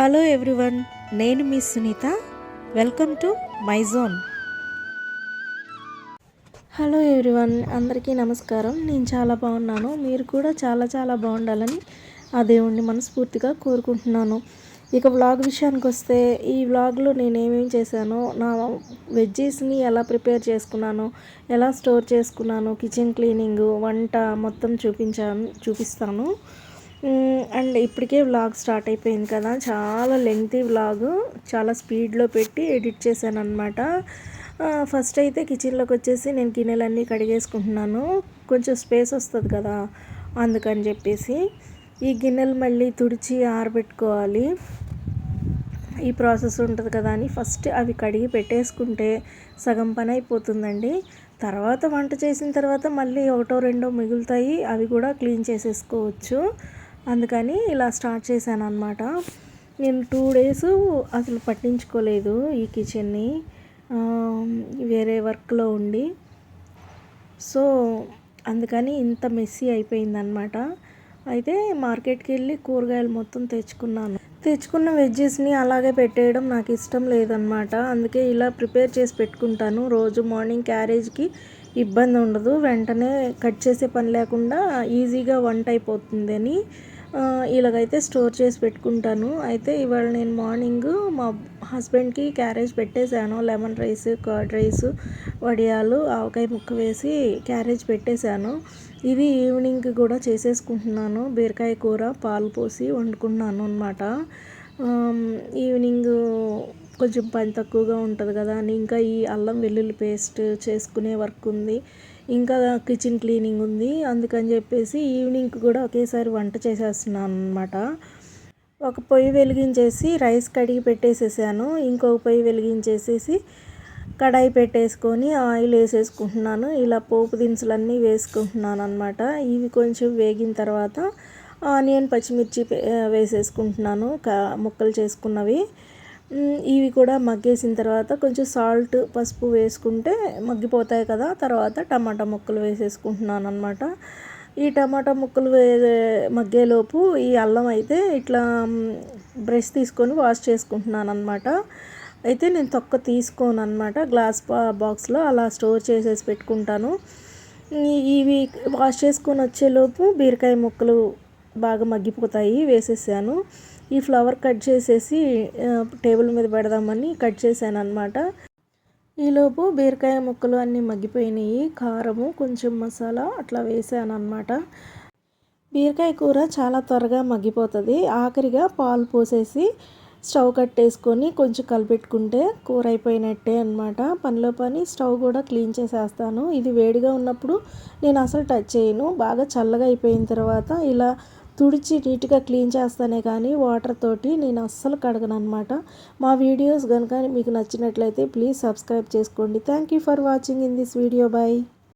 Hello everyone నేను మీ Sunitha. Welcome to my zone. Hello everyone అందరికీ నమస్కారం. నేను చాలా బాగున్నాను. మీరు కూడా చాలా చాలా బాగుండాలని ఆ దేవుణ్ణి మనస్ఫూర్తిగా కోరుకుంటున్నాను. ఇక వ్లాగ్ విషయానికి వస్తే ఈ వ్లాగ్లో నేను ఏమేమి చేశానో నా వెజ్జీస్ని ఎలా ప్రిపేర్ చేసుకున్నాను ఎలా స్టోర్ చేసుకున్నాను కిచెన్ క్లీనింగ్ వంట మొత్తం చూపించాను చూపిస్తాను. అండ్ ఇప్పటికే వ్లాగ్ స్టార్ట్ అయిపోయింది కదా. చాలా లెంగ్తీ వ్లాగ్ చాలా స్పీడ్లో పెట్టి ఎడిట్ చేశాను అనమాట ఫస్ట్ అయితే కిచెన్లోకి వచ్చేసి నేను గిన్నెలన్నీ కడిగేసుకుంటున్నాను. కొంచెం స్పేస్ వస్తుంది కదా అందుకని చెప్పేసి. ఈ గిన్నెలు మళ్ళీ తుడిచి ఆరబెట్టుకోవాలి. ఈ ప్రాసెస్ ఉంటుంది కదా అని ఫస్ట్ అవి కడిగి పెట్టేసుకుంటే సగం పని అయిపోతుందండి. తర్వాత వంట చేసిన తర్వాత మళ్ళీ ఒకటో రెండో మిగులుతాయి. అవి కూడా క్లీన్ చేసేసుకోవచ్చు. అందుకని ఇలా స్టార్ట్ చేశాను అనమాట నేను టూ డేస్ అసలు పట్టించుకోలేదు ఈ కిచెన్ని వేరే వర్క్లో ఉండి. సో అందుకని ఇంత మెస్సీ అయిపోయిందనమాట అయితే మార్కెట్కి వెళ్ళి కూరగాయలు మొత్తం తెచ్చుకున్నాను. తెచ్చుకున్న వెజ్జెస్ని అలాగే పెట్టేయడం నాకు ఇష్టం లేదనమాట అందుకే ఇలా ప్రిపేర్ చేసి పెట్టుకుంటాను. రోజు మార్నింగ్ క్యారేజ్కి ఇబ్బంది ఉండదు. వెంటనే కట్ చేసే పని లేకుండా ఈజీగా వంట అయిపోతుందని ఇలాగైతే స్టోర్ చేసి పెట్టుకుంటాను. అయితే ఇవాళ నేను మార్నింగ్ మా హస్బెండ్కి క్యారేజ్ పెట్టేశాను. లెమన్ రైస్ కర్డ్ రైస్ వడియాలు ఆవకాయ ముక్క వేసి క్యారేజ్ పెట్టేశాను. ఇది ఈవినింగ్ కూడా చేసేసుకుంటున్నాను. బీరకాయ కూర పాలు పోసి వండుకున్నాను అనమాట ఈవినింగ్ కొంచెం పని తక్కువగా ఉంటుంది కదా అని ఇంకా ఈ అల్లం వెల్లుల్లి పేస్ట్ చేసుకునే వర్క్ ఉంది. ఇంకా కిచెన్ క్లీనింగ్ ఉంది. అందుకని చెప్పేసి ఈవినింగ్ కూడా ఒకేసారి వంట చేసేస్తున్నాను అనమాట ఒక పొయ్యి వెలిగించేసి రైస్ కడిగి పెట్టేసేసాను. ఇంకొక పొయ్యి వెలిగించేసేసి కడాయి పెట్టేసుకొని ఆయిల్ వేసేసుకుంటున్నాను. ఇలా పోపు దినుసులన్నీ వేసుకుంటున్నాను అనమాట ఇవి కొంచెం వేగిన తర్వాత ఆనియన్ పచ్చిమిర్చి వేసేసుకుంటున్నాను. కా ముక్కలు చేసుకున్నవి. ఇవి కూడా మగ్గేసిన తర్వాత కొంచెం సాల్ట్ పసుపు వేసుకుంటే మగ్గిపోతాయి కదా తర్వాత టమాటా ముక్కలు వేసేసుకుంటున్నాను అనమాట ఈ టమాటా ముక్కలు వే మగ్గేలోపు ఈ అల్లం అయితే ఇట్లా బ్రష్ తీసుకొని వాష్ చేసుకుంటున్నాను అనమాట అయితే నేను తొక్క తీసుకోను అనమాట గ్లాస్ బాక్స్లో అలా స్టోర్ చేసేసి పెట్టుకుంటాను. ఇవి వాష్ చేసుకొని వచ్చేలోపు బీరకాయ ముక్కలు బాగా మగ్గిపోతాయి వేసేసాను. ఈ ఫ్లవర్ కట్ చేసేసి టేబుల్ మీద పెడదామని కట్ చేశాను అనమాట ఈలోపు బీరకాయ ముక్కలు అన్నీ మగ్గిపోయినాయి. కారము కొంచెం మసాలా అట్లా వేసాను అనమాట బీరకాయ కూర చాలా త్వరగా మగ్గిపోతుంది. ఆఖరిగా పాలు పోసేసి స్టవ్ కట్టేసుకొని కొంచెం కలిపెట్టుకుంటే కూర అయిపోయినట్టే అనమాట పనిలో పని స్టవ్ కూడా క్లీన్ చేసేస్తాను. ఇది వేడిగా ఉన్నప్పుడు నేను అసలు టచ్ చేయను. బాగా చల్లగా అయిపోయిన తర్వాత ఇలా తుడిచి నీట్గా క్లీన్ చేస్తానే కానీ వాటర్ తోటి నేను అస్సలు కడగను అనమాట మా వీడియోస్ కనుక మీకు నచ్చినట్లయితే ప్లీజ్ సబ్స్క్రైబ్ చేసుకోండి. Thank you for watching in this video. Bye.